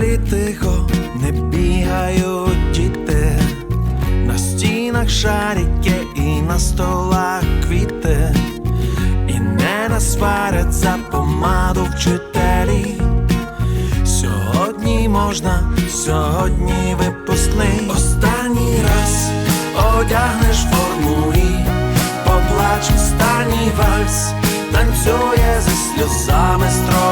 тихо, не бігають діти, на стінах шарики і на столах квіти, і не насварять за помаду вчителі. Сьогодні можна, сьогодні випускний. Останній раз одягнеш форму і поплач останній вальс, танцює зі сльозами строгий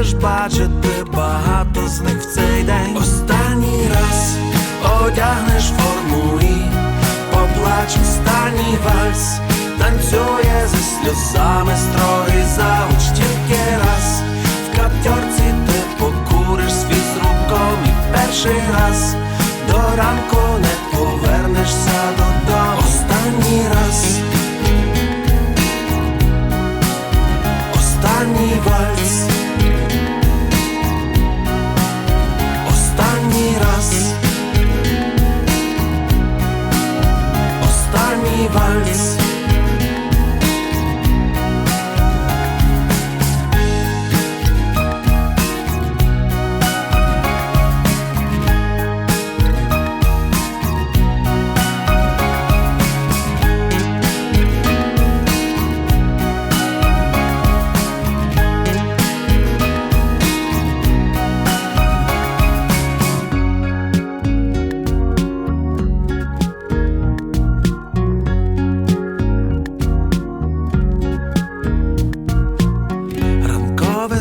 будеш бачити багато з них в цей день. Останній раз одягнеш форму і поплач останній вальс, танцює зі сльозами строгий завуч тільки раз. В каптьорці ти покуриш свій з руком і перший раз до ранку Останній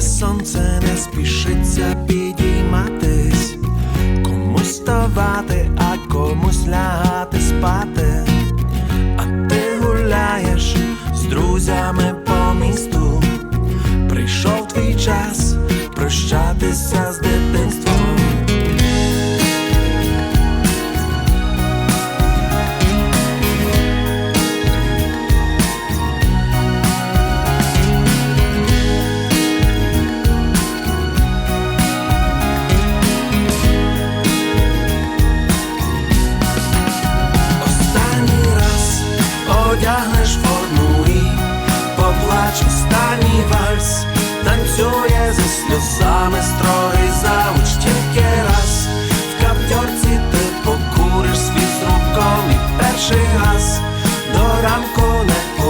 сонце не спішиться підійматись, комусь ставати, а комусь лягати спати. А ти гуляєш з друзями танцює зі сльозами строгий завуч тільки раз. В каптьорці ти покуриш свій з руком і перший раз до ранку не